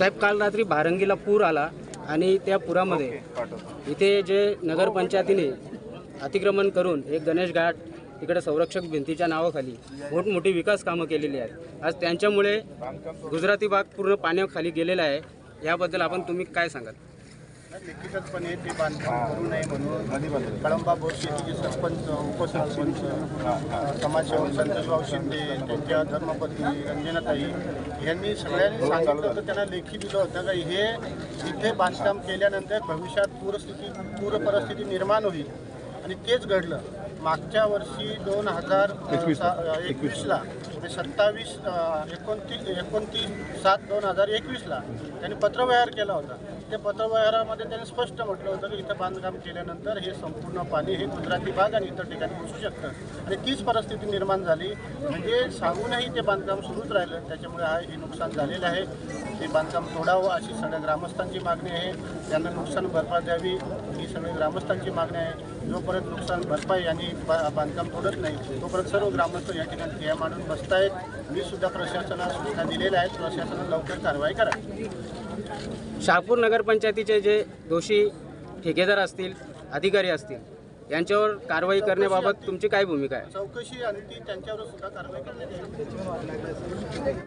साहेब काल रात्री भारंगीला पूर आला आणि त्या पुरामध्ये इथे जे नगरपंचायतीने अतिक्रमण करून एक गणेश घाट तिकडे संरक्षक भिंतीच्या नावाखाली मोठमोठी विकास कामं केलेली आहेत. आज त्यांच्यामुळे गुजराती भाग पूर्ण पाण्याखाली गेलेला आहे. याबद्दल आपण तुम्ही काय सांगाल? लिखितपणे ते बांधकाम करू नये म्हणून कळंबा बोर शेतीचे सरपंच उपसरपंच समाजसेवक संतोषराव शिंदे त्यांच्या धर्मपत्नी रंजनाताई यांनी सगळ्यांनी सांगितलं होतं त्यांना लेखी दिलं होतं का हे इथे बांधकाम केल्यानंतर भविष्यात पूरस्थिती पूर परिस्थिती निर्माण होईल आणि तेच घडलं. मागच्या वर्षी दोन हजार एकवीसला म्हणजे सत्तावीस एकोणतीस एकोणतीस सात दोन हजार एकवीसला त्यांनी पत्रव्यवहार केला होता. त्या पत्रव्यवहारामध्ये त्यांनी स्पष्ट म्हटलं होतं की इथं बांधकाम केल्यानंतर हे संपूर्ण पाणी हे गुजराती भाग आणि इतर ठिकाणी पोचू शकतं. आणि तीच परिस्थिती निर्माण झाली. म्हणजे सांगूनही ते बांधकाम सुरूच राहिलं. त्याच्यामुळे हा हे नुकसान झालेलं आहे. ते बांधकाम तोडावं अशी सगळ्या ग्रामस्थांची मागणी आहे. त्यांना नुकसान भरपाई द्यावी ही सगळी ग्रामस्थांची मागणी आहे. जोपर्यंत नुकसान भरपाई आणि बांधकाम तोडत नाही तोपर्यंत सर्व ग्रामस्थ या ठिकाणी ठिया मांडून बसतायत. मी सुद्धा प्रशासनाला सूचना दिलेल्या आहेत. प्रशासनाने लवकर कारवाई करा. शहापूर नगरपंचायतीचे जे दोषी ठेकेदार असतील अधिकारी असतील यांच्यावर कारवाई करण्याबाबत तुमची काय भूमिका आहे? चौकशी आणि ती त्यांच्यावर सुद्धा कारवाई करण्यात